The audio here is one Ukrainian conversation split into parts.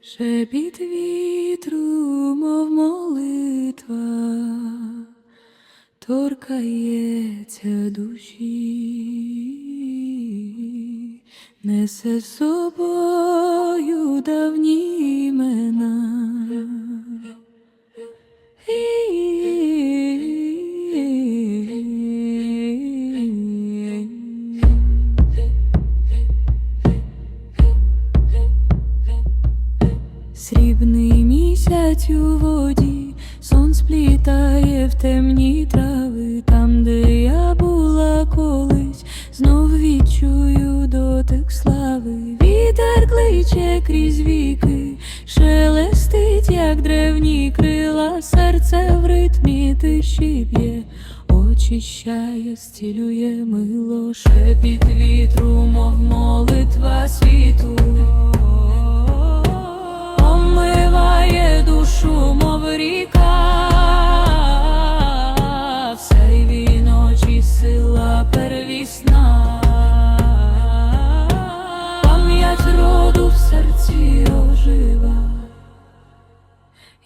Шепіт вітру, мов молитва, торкається душі, несе з собою давні Срібний місяць у воді, сон сплітає в темні трави, там, де я була колись, знов відчую дотик слави. Вітер кличе крізь віки, шелестить, як древні крила, серце в ритмі тиші б'є, очищає, зцілює мило, шепіт вітру, мов молитва світу.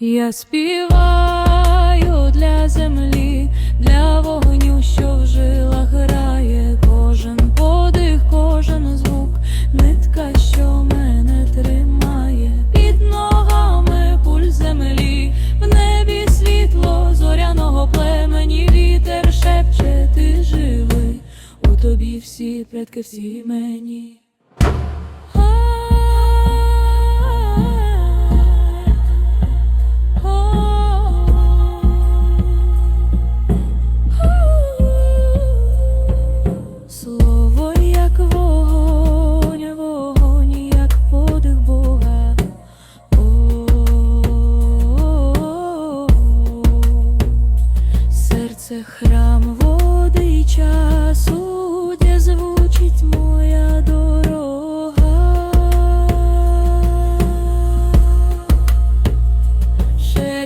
Я співаю для землі, для вогню, що в жилах грає, кожен подих, кожен звук, нитка, що мене тримає, під ногами пульс землі, в небі світло зоряного племені, вітер шепче, ти живий, у тобі всі предки, всі мені.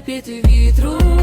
Шепіт вітру,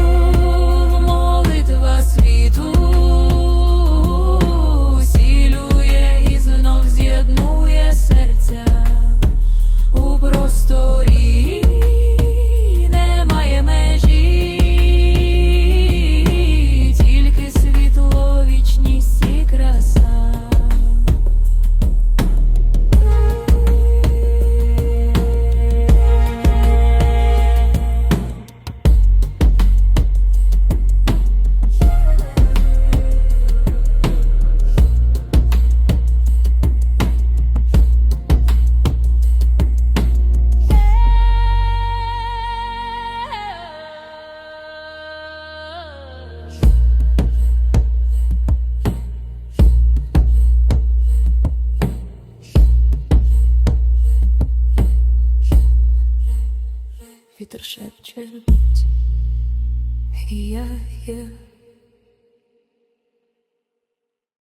Вітер шепче, і я є.